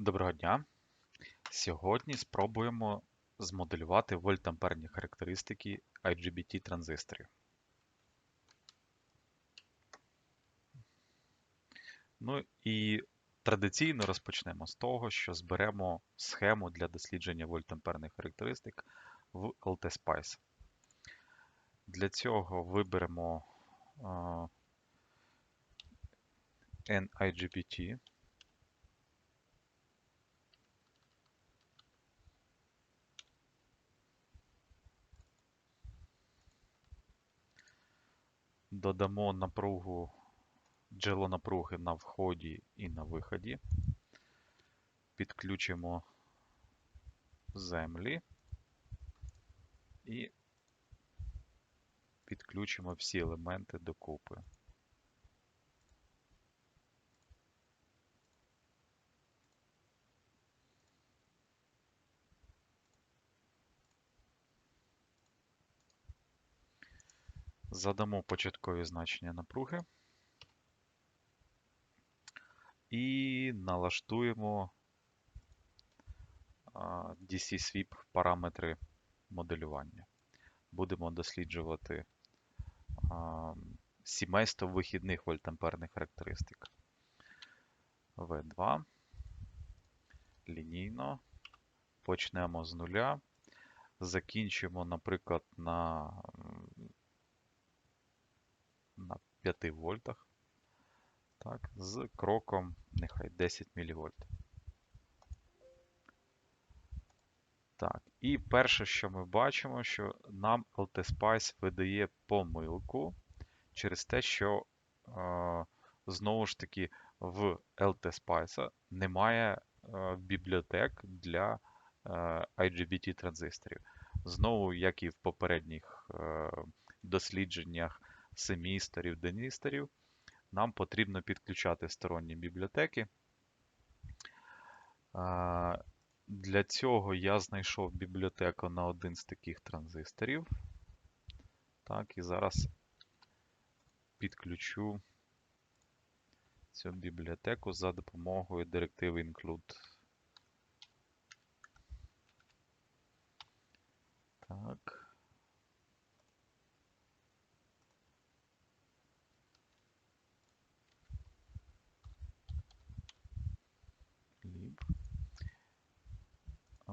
Доброго дня! Сьогодні спробуємо змоделювати вольтамперні характеристики IGBT транзисторів. Ну і традиційно розпочнемо з того, що зберемо схему для дослідження вольтамперних характеристик в LT-Spice. Для цього виберемо а, NIGBT. Додамо напругу, джерело напруги на вході і на виході. Підключимо землі і підключимо всі елементи докупи. Задамо початкові значення напруги і налаштуємо DC Sweep параметри моделювання. Будемо досліджувати сімейство вихідних вольтамперних характеристик. V2. Лінійно. Почнемо з нуля. Закінчимо, наприклад, на на 5 вольтах. Так, з кроком нехай 10 мВ. Так, і перше, що ми бачимо, що нам LT-Spice видає помилку через те, що е, знову ж таки в LT-Spice немає е, бібліотек для е, IGBT транзисторів. Знову, як і в попередніх е, дослідженнях семісторів, деністорів, нам потрібно підключати сторонні бібліотеки. Для цього я знайшов бібліотеку на один з таких транзисторів. Так, і зараз підключу цю бібліотеку за допомогою директиви include. Так.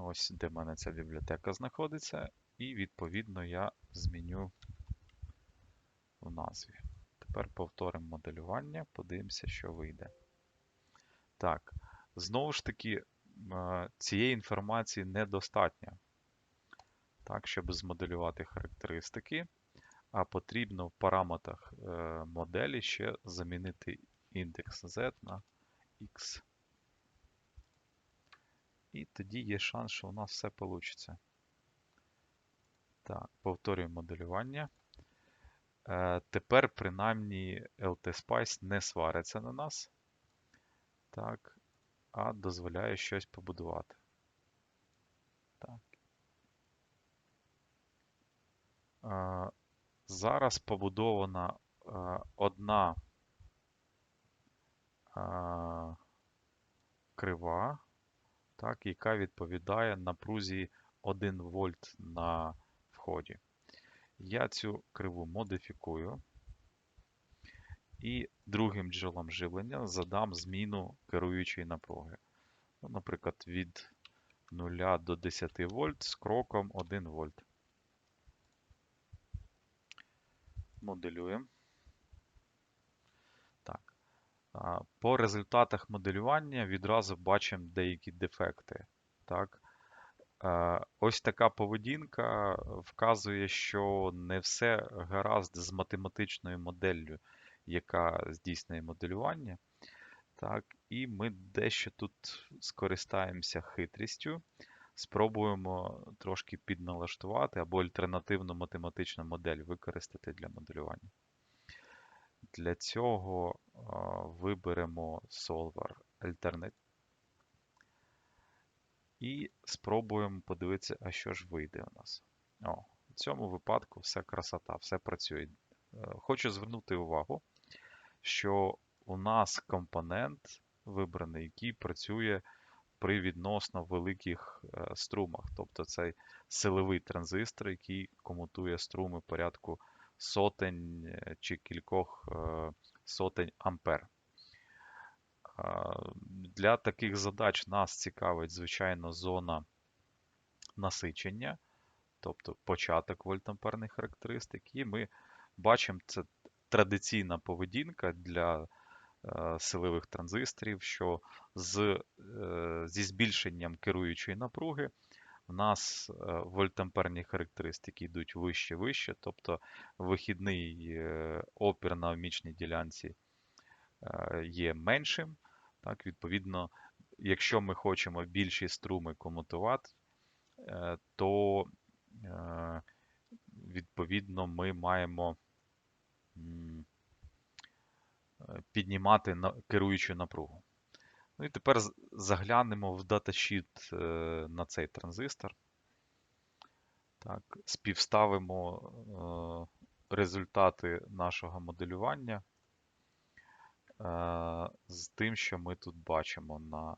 Ось де в мене ця бібліотека знаходиться, і відповідно я зміню в назві. Тепер повторимо моделювання, подивимося, що вийде. Так, знову ж таки, е, цієї інформації недостатньо, так, щоб змоделювати характеристики, а потрібно в параметрах е, моделі ще замінити індекс Z на X. І тоді є шанс, що у нас все вийде. Так, повторюємо моделювання. Е, Тепер, принаймні, LT-Spice не свариться на нас, так, а дозволяє щось побудувати. Так. Е, Зараз побудована е, одна е, крива так, яка відповідає напрузі 1 вольт на вході. Я цю криву модифікую. І другим джерелом живлення задам зміну керуючої напруги. Ну, Наприклад, від 0 до 10 вольт з кроком 1 вольт. Моделюємо. По результатах моделювання відразу бачимо деякі дефекти. Так? Ось така поведінка вказує, що не все гаразд з математичною моделлю, яка здійснює моделювання. Так, І ми дещо тут скористаємося хитрістю, спробуємо трошки підналаштувати або альтернативну математичну модель використати для моделювання. Для цього виберемо Solver Alternate і спробуємо подивитися, а що ж вийде у нас. О, В цьому випадку все красота, все працює. Е, хочу звернути увагу, що у нас компонент вибраний, який працює при відносно великих е, струмах. Тобто цей силовий транзистор, який комутує струми порядку сотень е, чи кількох е, сотень ампер. Для таких задач нас цікавить, звичайно, зона насичення, тобто початок вольтамперних характеристик, і ми бачимо, це традиційна поведінка для Е, силових транзисторів, що з, зі збільшенням керуючої напруги в нас е, вольтамперні характеристики йдуть вище-вище, тобто вихідний опір на омічній ділянці є меншим. Так, Відповідно, якщо ми хочемо більші струми комутувати, то відповідно ми маємо Е, піднімати керуючу напругу. Ну і тепер заглянемо в даташіт е, на цей транзистор. Так, Співставимо е, результати нашого моделювання з тим, що ми тут бачимо на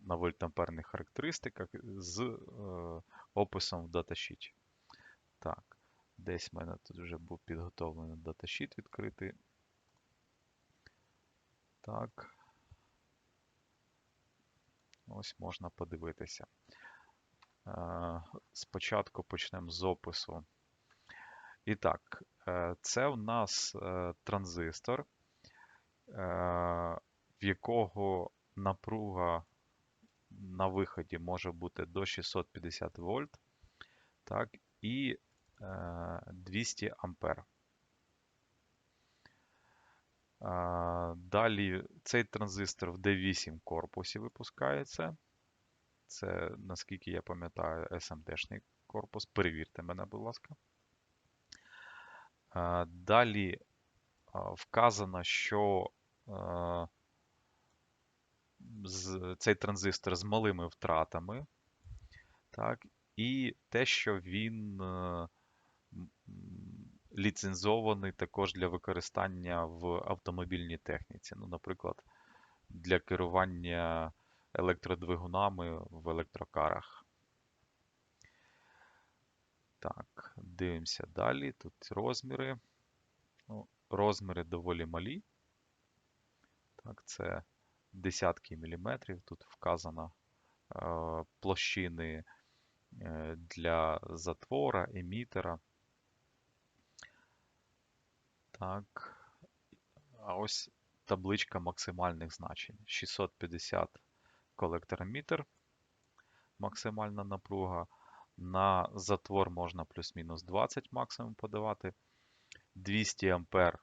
на вольтамперних характеристиках з описом в даташіті. Так. Десь в мене тут вже був підготовлений даташіт відкритий. Так. Ось можна подивитися. Е, спочатку почнемо з опису. І так, е, це у нас е, транзистор, в якого напруга на виході може бути до 650 вольт. Так, і 200 ампер. Далі цей транзистор в D8 корпусі випускається. Це, наскільки я пам'ятаю, SMD-шний корпус. Перевірте мене, будь ласка. Далі вказано, що цей транзистор з малими втратами. Так, І те, що він ліцензований також для використання в автомобільній техніці. Ну, Наприклад, для керування електродвигунами в електрокарах. Так, дивимося далі. Тут розміри. Ну, Розміри доволі малі. Так, Це десятки міліметрів. Тут вказано е, площини е, для затвора, емітера. Так. А ось табличка максимальних значень. 650 колектор-емітер, максимальна напруга. На затвор можна плюс-мінус 20 максимум подавати. 200 ампер.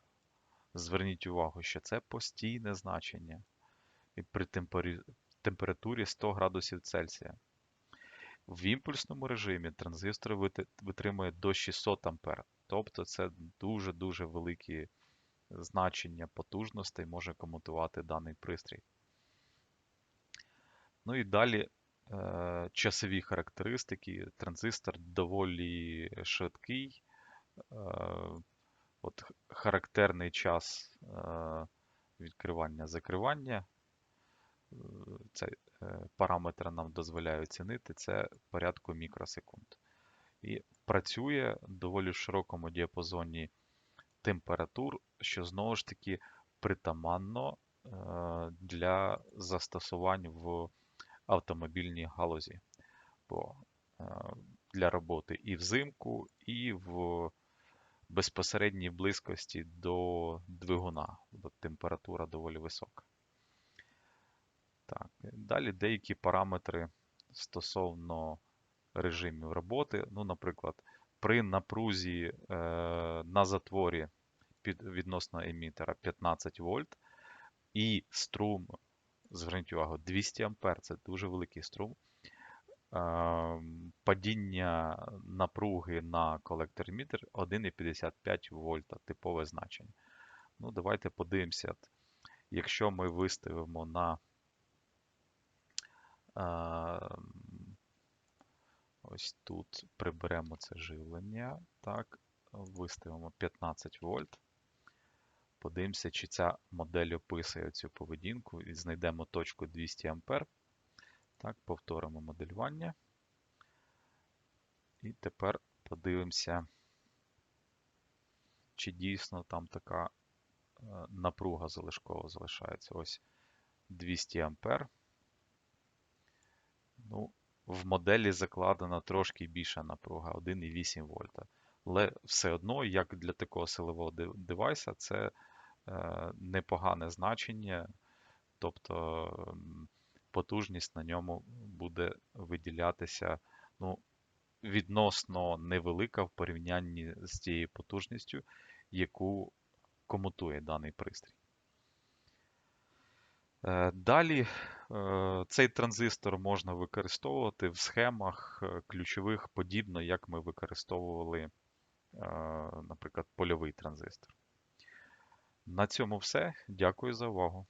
Зверніть увагу, що це постійне значення. І при температурі 100 градусів Цельсія. В імпульсному режимі транзистор витримує до 600 ампер. Тобто це дуже-дуже великі значення потужностей може комутувати даний пристрій. Ну і далі е, часові характеристики. Транзистор доволі швидкий. Е, от Характерний час е, відкривання-закривання. Цей параметр нам дозволяє оцінити це порядку мікросекунд і працює доволі в широкому діапазоні температур, що знову ж таки притаманно е, для застосувань в автомобільній галузі. Бо е, для роботи і взимку, і в безпосередній близькості до двигуна, бо температура доволі висока. Так, Далі деякі параметри стосовно режимів роботи. Ну, Наприклад, при напрузі е, на затворі під, відносно емітера 15 вольт і струм, зверніть увагу, 200 А це дуже великий струм. Е, падіння напруги на колектор емітер 1,55 вольта, типове значення. Ну, Давайте подивимося. Якщо ми виставимо на е, Ось тут приберемо це живлення. Так, Виставимо 15 вольт. Подивимося, чи ця модель описує цю поведінку і знайдемо точку 200 А. Так, повторимо моделювання. І тепер подивимося, чи дійсно там така е, напруга залишкова залишається. Ось 200 А. Ну, в моделі закладена трошки більша напруга 1,8 вольта. Але все одно, як для такого силового девайса, це е, непогане значення, тобто потужність на ньому буде виділятися ну, відносно невелика в порівнянні з тією потужністю, яку комутує даний пристрій. Е, Далі е, цей транзистор можна використовувати в схемах е, ключових подібно, як ми використовували, наприклад, польовий транзистор. На цьому все. Дякую за увагу.